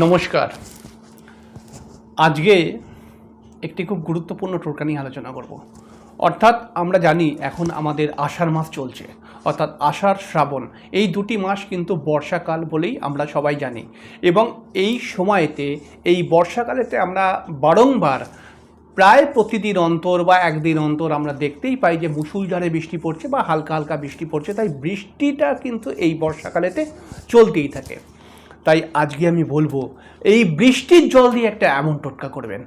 নমস্কার। আজকে একটি খুব গুরুত্বপূর্ণ টোটকা নিয়ে আলোচনা করব। অর্থাৎ আমরা জানি এখন আমাদের আষাঢ় মাস চলছে, অর্থাৎ আষাঢ় শ্রাবণ। এই দুটি মাস কিন্তু বর্ষাকাল বলেই আমরা সবাই জানি। এবং এই সময়তে, এই বর্ষাকালেতে আমরা বারংবার প্রায় প্রতিদিন অন্তর বা একদিন অন্তর আমরা দেখতেই পাই যে মুসুলধারে বৃষ্টি পড়ছে বা হালকা হালকা বৃষ্টি পড়ছে, তাই বৃষ্টিটা কিন্তু এই বর্ষাকালেতে চলতেই থাকে। তাই আজকে আমি বলব, এই বৃষ্টির জল দিয়ে একটা এমন টোটকা করবেন,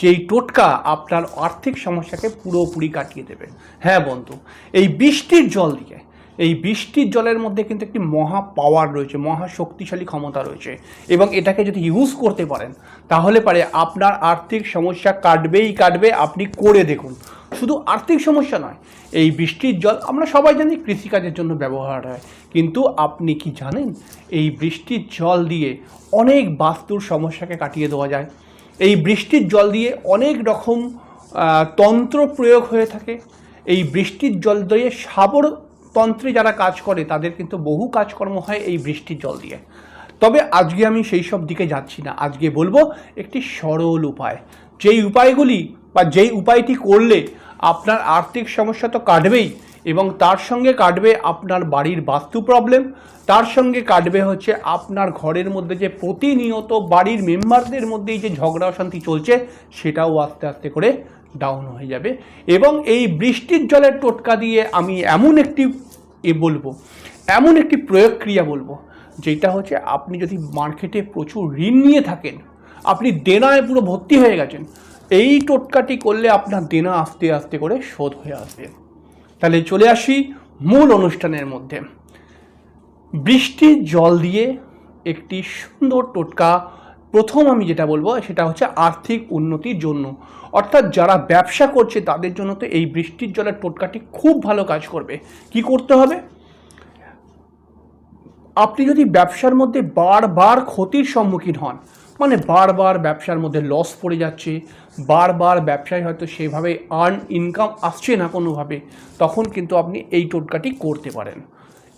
যেই টোটকা আপনার আর্থিক সমস্যাকে পুরোপুরি কাটিয়ে দেবে। হ্যাঁ বন্ধু, এই বৃষ্টির জল দিয়ে, এই বৃষ্টির জলের মধ্যে কিন্তু একটি মহা পাওয়ার রয়েছে, মহা শক্তিশালী ক্ষমতা রয়েছে এবং এটাকে যদি ইউজ করতে পারেন, তাহলে পারে আপনার আর্থিক সমস্যা কাটবেই কাটবে, আপনি করে দেখুন। শুধু আর্থিক সমস্যা নয়, এই বৃষ্টির জল, আমরা সবাই জানি কৃষিকাজের জন্য ব্যবহার হয়। কিন্তু আপনি কি জানেন, এই বৃষ্টির জল দিয়ে অনেক বাস্তুর সমস্যাকে কাটিয়ে দেওয়া যায়। এই বৃষ্টির জল দিয়ে অনেক রকম তন্ত্র প্রয়োগ হয়ে থাকে। এই বৃষ্টির জল দিয়ে সাবর তন্ত্রে যারা কাজ করে, তাদের কিন্তু বহু কাজকর্ম হয় এই বৃষ্টির জল দিয়ে। তবে আজকে আমি সেই সব দিকে যাচ্ছি না। আজকে বলব একটি সরল উপায়। যেই উপায়গুলি বা যেই উপায়টি করলে আপনার আর্থিক সমস্যা তো কাটবেই এবং তার সঙ্গে কাটবে আপনার বাড়ির বাস্তু প্রবলেম তার সঙ্গে কাটবে হচ্ছে আপনার ঘরের মধ্যে যে প্রতিনিয়ত বাড়ির মেম্বারদের মধ্যেই যে ঝগড়া অশান্তি চলছে, সেটাও আস্তে আস্তে করে ডাউন হয়ে যাবে এবং এই বৃষ্টির জলের টোটকা দিয়ে আমি এমন একটি এ বলব, এমন একটি প্রয়োগক্রিয়া বলব, যেটা হচ্ছে আপনি যদি মার্কেটে প্রচুর ঋণ নিয়ে থাকেন, আপনি দেনায় পুরো ভর্তি হয়ে গেছেন এই টোটকাটি করলে আপনার দেনা আস্তে আস্তে করে শোধ হয়ে আসবে। তাহলে চলে আসি মূল অনুষ্ঠানের মধ্যে। বৃষ্টির জল দিয়ে একটি সুন্দর টোটকা, প্রথম আমি যেটা বলব সেটা হচ্ছে আর্থিক উন্নতির জন্য। অর্থাৎ যারা ব্যবসা করছে তাদের জন্য তো এই বৃষ্টির জলের টোটকাটি খুব ভালো কাজ করবে। কি করতে হবে? আপনি যদি ব্যবসার মধ্যে বারবার ক্ষতির সম্মুখীন হন মানে বারবার ব্যবসার মধ্যে লস পড়ে যাচ্ছে, বারবার ব্যবসায় হয়তো সেভাবে আর্ন ইনকাম আসছে না কোনোভাবে, তখন কিন্তু আপনি এই টোটকাটি করতে পারেন।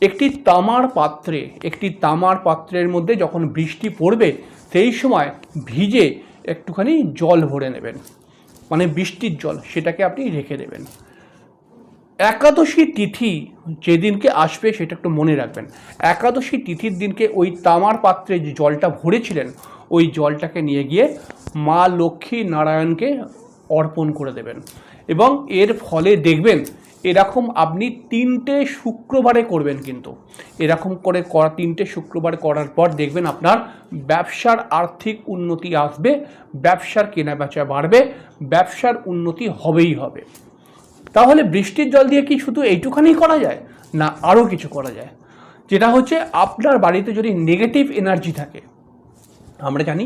একটি তামার পাত্রে, একটি তামার পাত্রের মধ্যে যখন বৃষ্টি পড়বে, সেই সময় ভিজে একটুখানি জল ভরে নেবেন। মানে বৃষ্টির জল, সেটাকে আপনি রেখে দেবেন। একাদশী তিথি যেদিনকে আসবে, সেটা একটু মনে রাখবেন। একাদশী তিথির দিনকে ওই তামার পাত্রে যে জলটা ভরেছিলেন ওই জলটাকে নিয়ে গিয়ে মা লক্ষ্মী নারায়ণকে অর্পণ করে দেবেন। এবং এর ফলে দেখবেন, এরকম আপনি তিনটে শুক্রবারে করবেন কিন্তু। এরকম করে করা, তিনটে শুক্রবার করার পর দেখবেন আপনার ব্যবসার আর্থিক উন্নতি আসবে, ব্যবসার কেনাবেচা বাড়বে, ব্যবসার উন্নতি হবেই হবে। তাহলে বৃষ্টির জল দিয়ে কি শুধু এইটুখানি করা যায়? না, আরও কিছু করা যায়। যেটা হচ্ছে, আপনার বাড়িতে যদি নেগেটিভ এনার্জি থাকে আমরা জানি,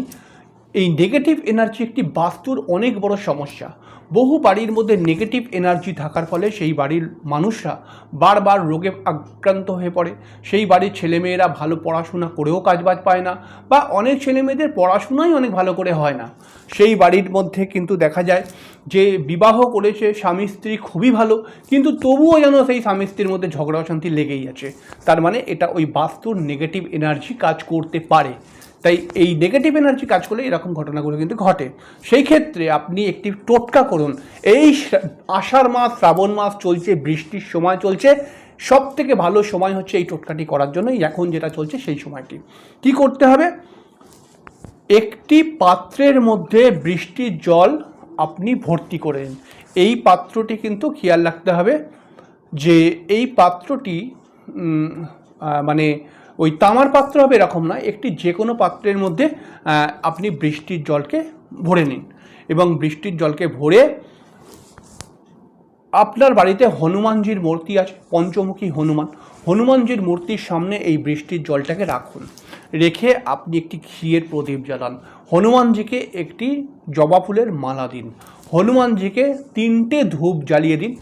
এই নেগেটিভ এনার্জি একটি বাস্তুর অনেক বড় সমস্যা। বহু বাড়ির মধ্যে নেগেটিভ এনার্জি থাকার ফলে সেই বাড়ির মানুষরা বারবার রোগে আক্রান্ত হয়ে পড়ে। সেই বাড়ির ছেলেমেয়েরা ভালো পড়াশোনা করেও কাজবাজ পায় না বা অনেক ছেলেমেয়েদের পড়াশোনাই অনেক ভালো করে হয় না। সেই বাড়ির মধ্যে কিন্তু দেখা যায় যে বিবাহ করেছে স্বামী স্ত্রী খুবই ভালো, কিন্তু তবুও যেন সেই স্বামী স্ত্রীর মধ্যে ঝগড়া অশান্তি লেগেই আছে। তার মানে এটা ওই বাস্তুর নেগেটিভ এনার্জি কাজ করতে পারে। তাই এই নেগেটিভ এনার্জি কাজ করলে এরকম ঘটনাগুলো কিন্তু ঘটে। সেই ক্ষেত্রে আপনি একটি টোটকা করুন। এই আষাঢ় মাস, শ্রাবণ মাস চলছে, বৃষ্টির সময় চলছে। সব থেকে ভালো সময় হচ্ছে এই টোটকাটি করার জন্য এখন যেটা চলছে সেই সময়টি। কি করতে হবে? একটি পাত্রের মধ্যে বৃষ্টির জল আপনি ভর্তি করে নিন। এই পাত্রটি কিন্তু খেয়াল রাখতে হবে যে এই পাত্রটি মানে ওই তামার পাত্র হবে এরকম না, একটি যে কোনো পাত্রের মধ্যে আপনি বৃষ্টির জলকে ভরে নিন এবং বৃষ্টির জলকে ভরে আপনার বাড়িতে হনুমানজির মূর্তি আছে, পঞ্চমুখী হনুমান। হনুমানজির মূর্তির সামনে এই বৃষ্টির জলটাকে রাখুন। রেখে আপনি একটি ঘিয়ের প্রদীপ জ্বালান। হনুমানজিকে একটি জবা ফুলের মালা দিন। হনুমানজিকে তিনটে ধূপ জ্বালিয়ে দিন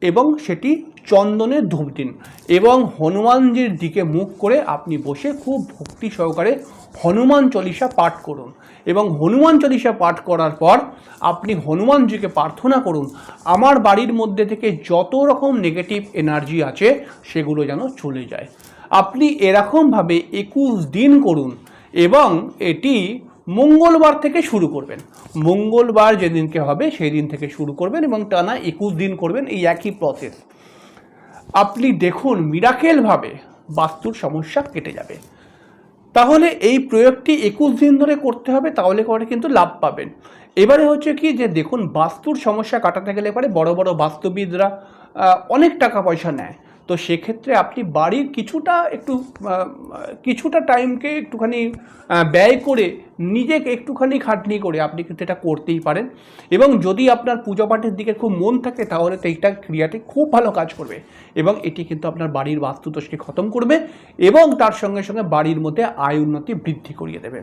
এবং সেটি চন্দনের ধূপ দিন এবং হনুমানজির দিকে মুখ করে আপনি বসে খুব ভক্তি সহকারে হনুমান চল্লিশা পাঠ করুন। এবং হনুমান চল্লিশা পাঠ করার পর আপনি হনুমানজিকে প্রার্থনা করুন, আমার বাড়ির মধ্যে থেকে যত রকম নেগেটিভ এনার্জি আছে সেগুলো যেন চলে যায়। আপনি এরকমভাবে একুশ দিন করুন এবং এটি মঙ্গলবার থেকে শুরু করবেন। মঙ্গলবার যেদিনকে হবে সেই দিন থেকে শুরু করবেন এবং টানা একুশ দিন করবেন এই একই প্রসেস আপনি দেখুন মিরাকেলভাবে বাস্তুর সমস্যা কেটে যাবে। তাহলে এই প্রয়োগটি একুশ দিন ধরে করতে হবে, তাহলে করে কিন্তু লাভ পাবেন। এবারে হচ্ছে কি যে দেখুন, বাস্তুর সমস্যা কাটাতে গেলে পরে বড় বড় বাস্তুবিদরা অনেক টাকা পয়সা নেয়। তো সেক্ষেত্রে আপনি বাড়ির কিছুটা একটু কিছুটা টাইমকে একটুখানি ব্যয় করে নিজেকে একটুখানি খাটনি করে আপনি কিন্তু এটা করতেই পারেন। এবং যদি আপনার পুজো পাঠের দিকে খুব মন থাকে, তাহলে এইটা ক্রিয়াটি খুব ভালো কাজ করবে। এবং এটি কিন্তু আপনার বাড়ির বাস্তুদোষকে খতম করবে এবং তার সঙ্গে সঙ্গে বাড়ির মধ্যে আয় উন্নতি বৃদ্ধি করিয়ে দেবে।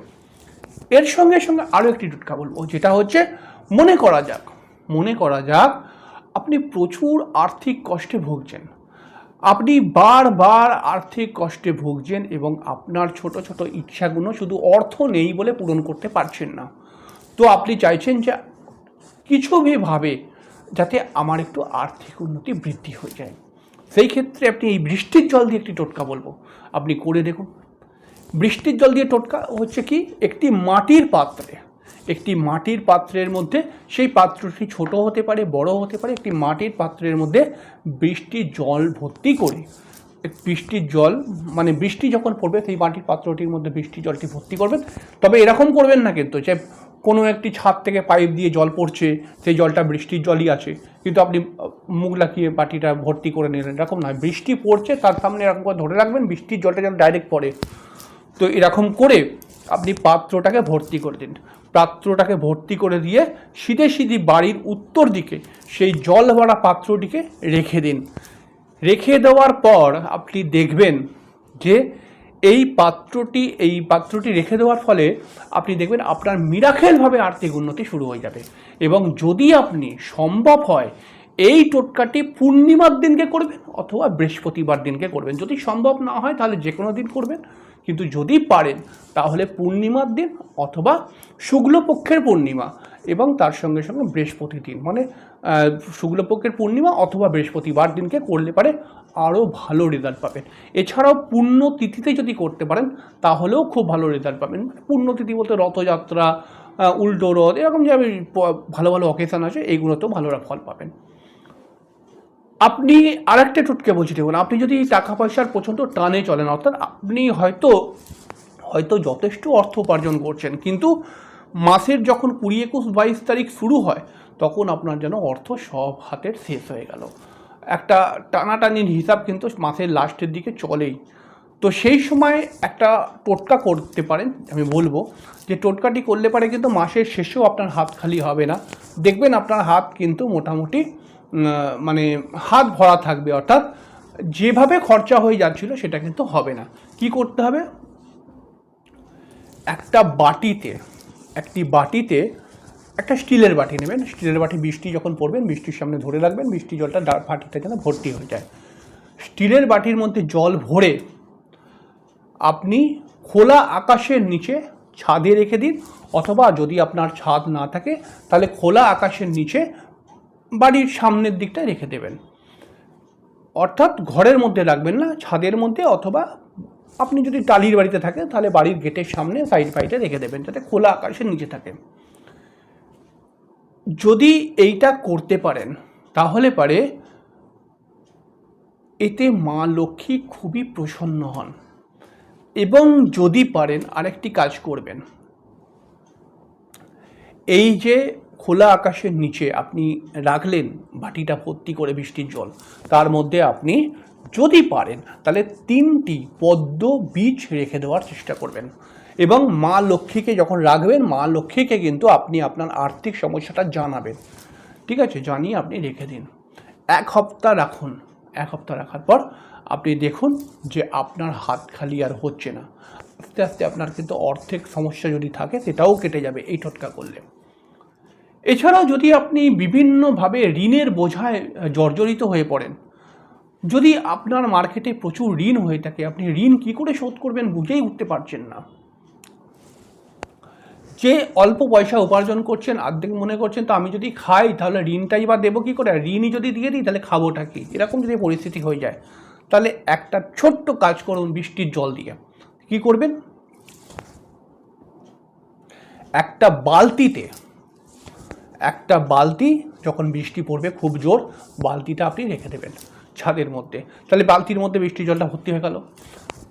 এর সঙ্গে সঙ্গে আরও একটি টুটকা বলব, যেটা হচ্ছে মনে করা যাক, মনে করা যাক, আপনি প্রচুর আর্থিক কষ্টে ভুগছেন। আপনি বারবার আর্থিক কষ্টে ভুগছেন এবং আপনার ছোট ছোট ইচ্ছাগুলো শুধু অর্থ নেই বলে পূরণ করতে পারছেন না। তো আপনি চাইছেন যে কিছুভাবে যাতে আমার একটু আর্থিক উন্নতি বৃদ্ধি হয়ে যায়। সেই ক্ষেত্রে আপনি এই বৃষ্টির জল দিয়ে একটি টোটকা বলব। আপনি করে দেখুন। বৃষ্টির জল দিয়ে টোটকা হচ্ছে কি? একটি মাটির পাত্রে একটি মাটির পাত্রের মধ্যে, সেই পাত্রটি ছোট হতে পারে, বড় হতে পারে, একটি মাটির পাত্রের মধ্যে বৃষ্টির জল ভর্তি করে। বৃষ্টির জল মানে বৃষ্টি যখন পড়বে, সেই মাটির পাত্রটির মধ্যে বৃষ্টির জলটি ভর্তি করবেন। তবে এরকম করবেন না কিন্তু, যে কোনো একটি ছাদ থেকে পাইপ দিয়ে জল পড়ছে, সেই জলটা বৃষ্টির জলই আছে। কিন্তু আপনি মুখ লাকিয়ে বাটিটা ভর্তি করে নিলেন, এরকম নয়। বৃষ্টি পড়ছে, তার সামনে এরকম করে ধরে রাখবেন, বৃষ্টির জলটা যেন ডাইরেক্ট পড়ে। তো এরকম করে আপনি পাত্রটাকে ভর্তি করে দিন। পাত্রটাকে ভর্তি করে দিয়ে সিধে সিধি বাড়ির উত্তর দিকে সেই জল ভরা পাত্রটিকে রেখে দিন। রেখে দেওয়ার পর আপনি দেখবেন যে এই পাত্রটি এই পাত্রটি রেখে দেওয়ার ফলে আপনি দেখবেন আপনার মিরাখেলভাবে আর্থিক উন্নতি শুরু হয়ে যাবে। এবং যদি আপনি সম্ভব হয় এই টোটকাটি পূর্ণিমার দিনকে করবেন অথবা বৃহস্পতিবার দিনকে করবেন। যদি সম্ভব না হয় তাহলে যে কোনো দিন করবেন। কিন্তু যদি পারেন, তাহলে পূর্ণিমার দিন অথবা শুক্লপক্ষের পূর্ণিমা এবং তার সঙ্গে সঙ্গে বৃহস্পতি দিন। মানে শুক্লপক্ষের পূর্ণিমা অথবা বৃহস্পতিবার দিনকে করলে পারে আরও ভালো রেজাল্ট পাবেন। এছাড়াও পূর্ণ তিথিতে যদি করতে পারেন, তাহলেও খুব ভালো রেজাল্ট পাবেন। পুণ্যতিথি বলতে রথযাত্রা উল্টো রথ, এরকম যে ভালো ভালো অকেশান আছে, এইগুলোতেও ভালো ফল পাবেন। আপনি আরেকটা টুটকে বলছি, দেখুন, আপনি যদি টাকা পয়সার প্রচণ্ড টানে চলেন, অর্থাৎ আপনি হয়তো হয়তো যথেষ্ট অর্থ উপার্জন করছেন, কিন্তু মাসের যখন কুড়ি একুশ বাইশ তারিখ শুরু হয়, তখন আপনার যেন অর্থ সব হাতের শেষ হয়ে গেল। একটা টানাটানির হিসাব কিন্তু মাসের লাস্টের দিকে চলেই। তো সেই সময় একটা টোটকা করতে পারেন, আমি বলব, যে টোটকাটি করলে পারে কিন্তু মাসের শেষেও আপনার হাত খালি হবে না। দেখবেন আপনার হাত কিন্তু মোটামুটি মানে হাত ভরা থাকবে, অর্থাৎ যেভাবে খরচা হয়ে যাচ্ছিল সেটা কিন্তু হবে না। কি করতে হবে? একটা বাটিতে, একটি বাটিতে একটা স্টিলের বাটি নেবেন। স্টিলের বাটি বৃষ্টি যখন পড়বেন, বৃষ্টির সামনে ধরে রাখবেন, বৃষ্টি জলটা বাটিতে যেন ভর্তি হয়ে যায়। স্টিলের বাটির মধ্যে জল ভরে আপনি খোলা আকাশের নিচে ছাদে রেখে দিন, অথবা যদি আপনার ছাদ না থাকে, তাহলে খোলা আকাশের নিচে বাড়ির সামনের দিকটায় রেখে দেবেন। অর্থাৎ ঘরের মধ্যে রাখবেন না, ছাদের মধ্যে অথবা আপনি যদি টালির বাড়িতে থাকেন, তাহলে বাড়ির গেটের সামনে সাইড ফাইডে রেখে দেবেন, যাতে খোলা আকাশের নিচে থাকে। যদি এইটা করতে পারেন, তাহলে পারে এতে মা লক্ষ্মী খুবই প্রসন্ন হন। এবং যদি পারেন, আরেকটি কাজ করবেন। এই যে খোলা আকাশের নিচে আপনি রাখলেন বাটিটা ভর্তি করে বৃষ্টির জল, তার মধ্যে আপনি যদি পারেন তাহলে তিনটি পদ্ম বীজ রেখে দেওয়ার চেষ্টা করবেন। এবং মা লক্ষ্মীকে যখন রাখবেন, মা লক্ষ্মীকে কিন্তু আপনি আপনার আর্থিক সমস্যাটা জানাবেন। ঠিক আছে, জানিয়ে আপনি রেখে দিন। এক সপ্তাহ রাখুন। এক সপ্তাহ রাখার পর আপনি দেখুন যে আপনার হাত খালি আর হচ্ছে না। আস্তে আস্তে আপনার কিন্তু অর্থের সমস্যা যদি থাকে, সেটাও কেটে যাবে এই টোটকা করলে। এছাড়াও যদি আপনি বিভিন্নভাবে ঋণের বোঝায় জর্জরিত হয়ে পড়েন, যদি আপনার মার্কেটে প্রচুর ঋণ হয়ে থাকে, আপনি ঋণ কি করে শোধ করবেন বুঝেই উঠতে পারছেন না। যে অল্প পয়সা উপার্জন করছেন অর্ধেক মনে করছেন, তো আমি যদি খাই, তাহলে ঋণটাই বা দেবো কী করে? ঋণই যদি দিয়ে দিই, তাহলে খাবোটা কি? এরকম যদি পরিস্থিতি হয়ে যায়, তাহলে একটা ছোট্ট কাজ করুন বৃষ্টির জল দিয়ে। কি করবেন? একটা বালতিতে একটা বালতি, যখন বৃষ্টি পড়বে, খুব জোর বালতিটা আপনি রেখে দেবেন ছাদের মধ্যে। তাহলে বালতির মধ্যে বৃষ্টির জলটা ভর্তি হয়ে গেল।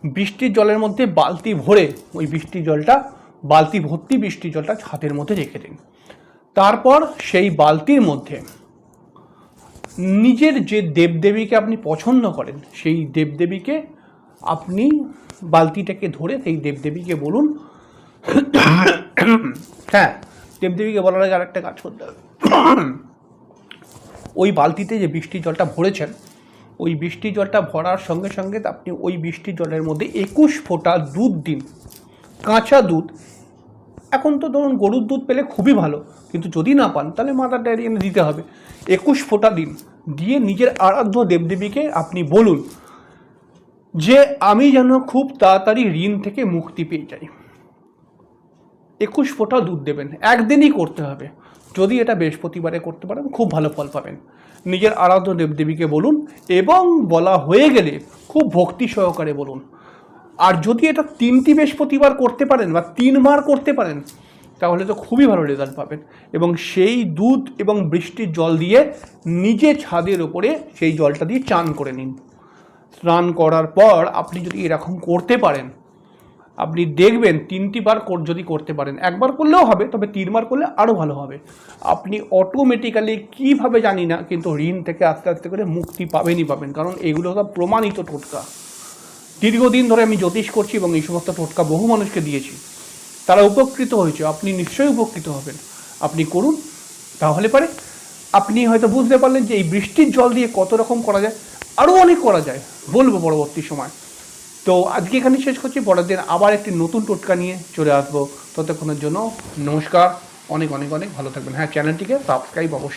বৃষ্টির জলের মধ্যে বালতি ভরে ওই বৃষ্টির জলটা, বালতি ভর্তি বৃষ্টির জলটা ছাদের মধ্যে রেখে দিন। তারপর সেই বালতির মধ্যে নিজের যে দেবদেবীকে আপনি পছন্দ করেন, সেই দেবদেবীকে আপনি বালতিটাকে ধরে সেই দেবদেবীকে বলুন হ্যাঁ দেবদেবীকে বলার আগে আরেকটা কাজ করতে হবে। ওই বালতিতে যে বৃষ্টির জলটা ভরেছেন, ওই বৃষ্টির জলটা ভরার সঙ্গে সঙ্গে আপনি ওই বৃষ্টির জলের মধ্যে একুশ ফোঁটা দুধ দিন। কাঁচা দুধ। এখন তো ধরুন গরুর দুধ পেলে খুবই ভালো, কিন্তু যদি না পান, তাহলে মাদার ডায়েরি এনে দিতে হবে। একুশ ফোঁটা দিন। দিয়ে নিজের আরাধ্য দেবদেবীকে আপনি বলুন যে, আমি যেন খুব তাড়াতাড়ি ঋণ থেকে মুক্তি পেয়ে যাই। একুশ ফোঁটা দুধ দেবেন। একদিনই করতে হবে। যদি এটা বৃহস্পতিবারে করতে পারেন, খুব ভালো ফল পাবেন। নিজের আরাধ্য দেবদেবীকে বলুন এবং বলা হয়ে গেলে খুব ভক্তি সহকারে বলুন। আর যদি এটা তিনটি বৃহস্পতিবার করতে পারেন বা তিনবার করতে পারেন, তাহলে তো খুবই ভালো রেজাল্ট পাবেন। এবং সেই দুধ এবং বৃষ্টির জল দিয়ে নিজে ছাদের ওপরে সেই জলটা দিয়ে চান করে নিন। স্নান করার পর আপনি যদি এরকম করতে পারেন আপনি দেখবেন তিনটি বার যদি করতে পারেন, একবার করলেও হবে, তবে তিনবার করলে আরও ভালো হবে। আপনি অটোমেটিক্যালি কীভাবে জানি না, কিন্তু ঋণ থেকে আস্তে আস্তে করে মুক্তি পাবেনই পাবেন, কারণ এগুলো সব প্রমাণিত টোটকা। দীর্ঘদিন ধরে আমি জ্যোতিষ করছি এবং এই সমস্ত টোটকা বহু মানুষকে দিয়েছি। তারা উপকৃত হয়েছে, আপনি নিশ্চয়ই উপকৃত হবেন। আপনি করুন, তাহলে পারে। আপনি হয়তো বুঝতে পারলেন যে এই বৃষ্টির জল দিয়ে কত রকম করা যায়। আরও অনেক করা যায়, বলব পরবর্তী সময়। তো আজকে এখানে শেষ করছি। পরের দিন আবার একটি নতুন টোটকা নিয়ে চলে আসব। ততক্ষণের জন্য নমস্কার। অনেক অনেক অনেক ভালো থাকবেন। হ্যাঁ চ্যানেলটিকে সাবস্ক্রাইব অবশ্যই